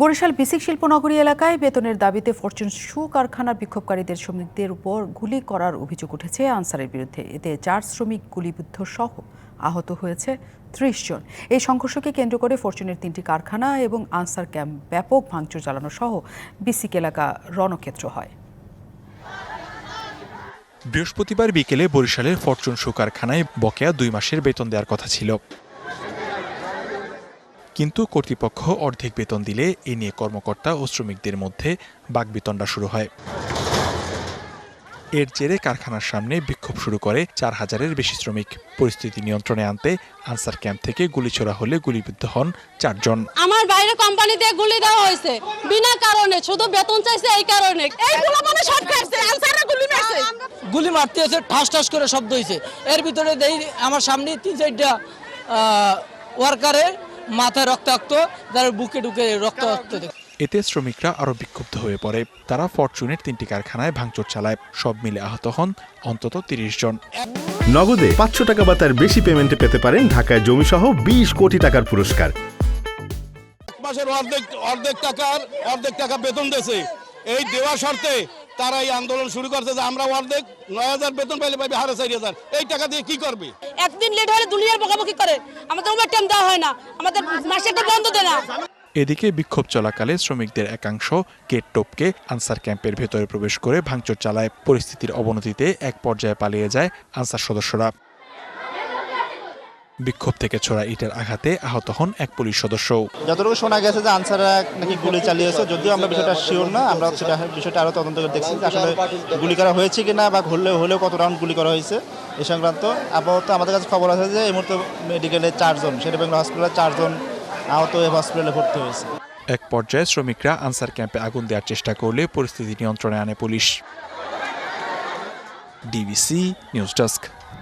বরিশাল বিসিক শিল্পনগরী এলাকায় বেতনের দাবিতে ফরচুন শু কারখানার বিক্ষোভকারীদের শ্রমিকদের উপর গুলি করার অভিযোগ উঠেছে আনসারের বিরুদ্ধে। এতে চার শ্রমিক গুলিবিদ্ধ সহ আহত হয়েছে ত্রিশ জন। এই সংঘর্ষকে কেন্দ্র করে ফরচুনের তিনটি কারখানা এবং আনসার ক্যাম্প ব্যাপক ভাঙচুর চালানো সহ বিসিক এলাকা রণক্ষেত্র হয়। বৃহস্পতিবার বিকেলে বরিশালের ফরচুন শু কারখানায় বকেয়া দুই মাসের বেতন দেওয়ার কথা ছিল। কিন্তু কর্তৃপক্ষ অর্ধেক বেতন দিলে এ নিয়ে কর্মকর্তা ও শ্রমিকদের মধ্যে বাগবিতণ্ডা শুরু হয়। এর জেরে কারখানার সামনে বিক্ষোভ শুরু করে চার হাজারের বেশি শ্রমিক। পরিস্থিতি নিয়ন্ত্রণে আনতে আনসার ক্যাম্প থেকে গুলি ছোড়া হলে গুলিবিদ্ধ হন চারজন। আমার বাইরে কোম্পানিতে গুলি দেওয়া হয়েছে। বিনা কারণে শুধু বেতন চাইছে এই কারণে। এইগুলো মানে শর্ট খাইছে আনসাররা গুলি মারছে। গুলি মারতে এসে ঠাস ঠাস করে শব্দ হয়েছে এর ভিতরে দেই আমার সামনে তিন চারটা ওয়ার্কারের মাথায় রক্তাক্ত যার বুকে ঢুকে রক্তাক্ত এতে শ্রমিকরা আরও বিক্ষুব্ধ হয়ে পড়ে। তারা ফরচুনের তিনটি কারখানায় ভাঙচুর চালায়। সব মিলে আহত হন অন্তত তিরিশ জন। নগদে পাঁচশো টাকা বা তার বেশি পেমেন্টে পেতে পারেন ঢাকায় জমিসহ বিশ কোটি টাকার পুরস্কার। মাসের অর্ধেক অর্ধেক টাকার অর্ধেক টাকা বেতন দিয়েছে। এই দেওয়া শর্তে তারা এই আন্দোলন শুরু করছে যে আমরা অর্ধেক নয় হাজার বেতন পাইলে পাইবে হারে চারি হাজার। এই টাকা দিয়ে কি করবে? একদিন লেট হলে দুনিয়ার বকাবকি করে। আমাদের ওভার টাইম দেওয়া হয় না। আমাদের মাসে একটা বন্ধ দেয় না। এদিকে বিক্ষোভ চলাকালে শ্রমিকদের একাংশ গেট টপকে আনসার ক্যাম্পের ভেতরে প্রবেশ করে ভাঙচুর চালায়। পরিস্থিতির অবনতিতে এক পর্যায়ে পালিয়ে যায় আনসার সদস্যরা। বিক্ষোভ থেকে ছোড়া ইটের আঘাতে আহত হন এক পুলিশ সদস্য। যতটুকু শোনা গেছে যে আনসাররা নাকি গুলি চালিয়েছে যদিও আমরা বিষয়টা শিওর না আমরা সেটা বিষয়টা আরও তদন্ত করে দেখছি যে আসলে গুলি করা হয়েছে কিনা বা হলেও হলেও কত রাউন্ড গুলি করা হয়েছে এ সংক্রান্ত। আপাতত আমাদের কাছে খবর আছে যে এই মুহূর্তে মেডিকেলে চারজন শেরে বেঙ্গল হসপিটালে চারজন আহত এই হসপিটালে ভর্তি হয়েছে। এক পর্যায়ে শ্রমিকরা আনসার ক্যাম্পে আগুন দেওয়ার চেষ্টা করলে পরিস্থিতি নিয়ন্ত্রণে আনে পুলিশ। DBC news desk